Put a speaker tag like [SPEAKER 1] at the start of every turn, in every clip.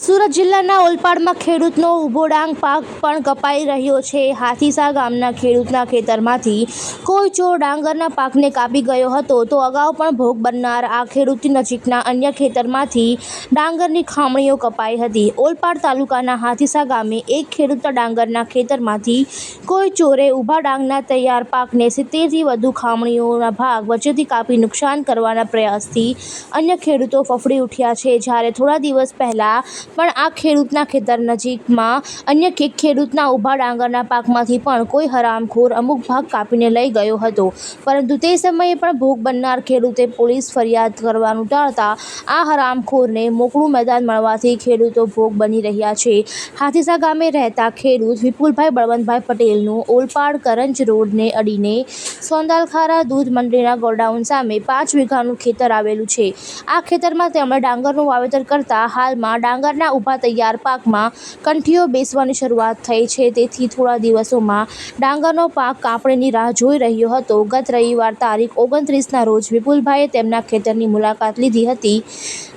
[SPEAKER 1] સુરત જિલ્લાના ઓલપાડમાં ખેડૂતનો ઊભો ડાંગ પાક પણ કપાઈ રહ્યો છે. હાથીસા ગામના ખેડૂતના ખેતરમાંથી કોઈ ચોર ડાંગરના પાકને કાપી ગયો હતો તો અગાઉ પણ ભોગ બનનાર આ ખેડૂતની નજીકના અન્ય ખેતરમાંથી ડાંગરની ખામણીઓ કપાઈ હતી. ઓલપાડ તાલુકાના હાથીસા ગામે એક ખેડૂત ડાંગરના ખેતરમાંથી કોઈ ચોરે ઊભા ડાંગના તૈયાર પાકને સિત્તેરથી વધુ ખામણીઓના ભાગ વચ્ચેથી કાપી નુકસાન કરવાના પ્રયાસથી અન્ય ખેડૂતો ફફડી ઉઠ્યા છે. જ્યારે થોડા દિવસ પહેલા પણ આ ખેડૂતના ખેતર નજીકમાં અન્ય એક ખેડૂતના ઊભા ડાંગરના પાકમાંથી પણ કોઈ હરામખોર અમુક ભાગ કાપીને લઈ ગયો હતો. પરંતુ તે સમયે પણ ભોગ બનનાર ખેડૂતે પોલીસ ફરિયાદ કરવાનું ટાળતા આ હરામખોરને મોકળું મેદાન મળવાથી ખેડૂતો ભોગ બની રહ્યા છે. હાથીસા ગામે રહેતા ખેડૂત વિપુલભાઈ બળવંતભાઈ પટેલનું ઓલપાડ કરંજ રોડને અડીને સોંદાલખારા દૂધ મંડળીના ગોડાઉન સામે પાંચ વીઘાનું ખેતર આવેલું છે. આ ખેતરમાં તેમણે ડાંગરનું વાવેતર કરતા હાલમાં ડાંગરના ઊભા તૈયાર પાકમાં કંઠીઓ બેસવાની શરૂઆત થઈ છે. તેથી થોડા દિવસોમાં ડાંગરનો પાક કાપણીની રાહ જોઈ રહ્યો હતો. ગત રવિવાર તારીખ ઓગણત્રીસના રોજ વિપુલભાઈએ તેમના ખેતરની મુલાકાત લીધી હતી.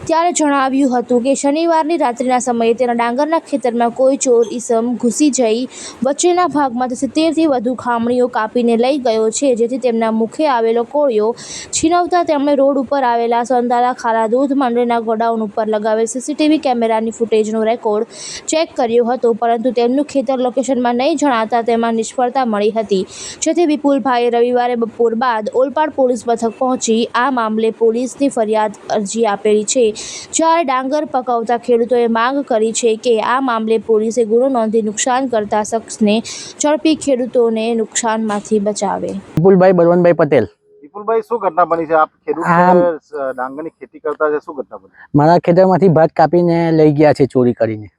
[SPEAKER 1] ત્યારે જણાવ્યું હતું કે, શનિવારની રાત્રિના સમયે તેના ડાંગરના ખેતરમાં કોઈ ચોર, ઈસમ ઘૂસી જઈ વચ્ચેના ભાગમાંથી સિત્તેરથી વધુ ખામણીઓ કાપીને લઈ ગયો છે. જેથી તેમના મુખે આવેલો કોળિયો છીનવતા તેમણે રોડ ઉપર આવેલા સોંદાલા ખારા દૂધ મંડળીના ગોડાઉન ઉપર લગાવેલ સીસીટીવી કેમેરાની ફૂટેજનો રેકોર્ડ ચેક કર્યો હતો, પરંતુ તેમનું ખેતર લોકેશનમાં નહીં જણાતા તેમાં નિષ્ફળતા મળી હતી. જેથી વિપુલભાઈએ રવિવારે બપોર બાદ ઓલપાડ પોલીસ મથક પહોંચી આ મામલે પોલીસની ફરિયાદ અરજી આપેલી છે. જ્યારે ડાંગર પકવતા ખેડૂતોએ માંગ કરી છે કે આ મામલે પોલીસે ગુનો નોંધી નુકસાન કરતા શખ્સને ઝડપી ખેડૂતોને નુકસાનમાંથી બચાવે.
[SPEAKER 2] વિપુલભાઈ પટેલ.
[SPEAKER 3] વિપુલભાઈ શું ઘટના બની છે? આપ ખેડૂત ડાંગરની ખેતી કરતા છે શું ઘટના બની?
[SPEAKER 2] મારા ખેતરમાંથી ભાત કાપીને લઈ ગયા છે ચોરી કરીને.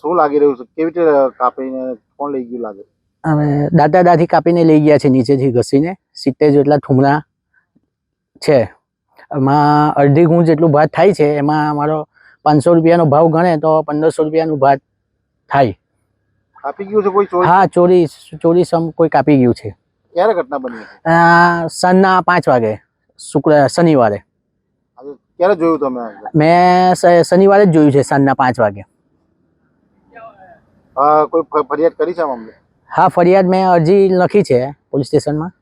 [SPEAKER 3] શું લાગી રહ્યું છે? કેવી રીતે કાપીને કોણ લઈ ગયું લાગે?
[SPEAKER 2] હવે દાદા દાદી કાપીને લઈ ગયા છે નીચેથી ઘસીને. સિત્તેર જેટલા ઠુમરા છે. એમાં અડધી ગુણ જેટલું ભાત થાય છે. એમાં અમારો પાંચસો રૂપિયાનો ભાવ ગણે તો પંદરસો રૂપિયાનું ભાત થાય.
[SPEAKER 3] કાપી ગયું છે કોઈ ચોરી?
[SPEAKER 2] હા ચોરી ચોરી સમ કોઈ કાપી ગયું છે.
[SPEAKER 3] ક્યારે ઘટના બની
[SPEAKER 2] સનના સાંજના પાંચ વાગે શુક્ર શનિવારે.
[SPEAKER 3] ક્યારે જોયું તમે
[SPEAKER 2] મેં શનિવારે જ જોયું છે સાંજના પાંચ વાગે.
[SPEAKER 3] કોઈ ફરિયાદ કરી છે મામલે?
[SPEAKER 2] હા ફરિયાદ મેં અરજી લખી છે પોલીસ સ્ટેશનમાં.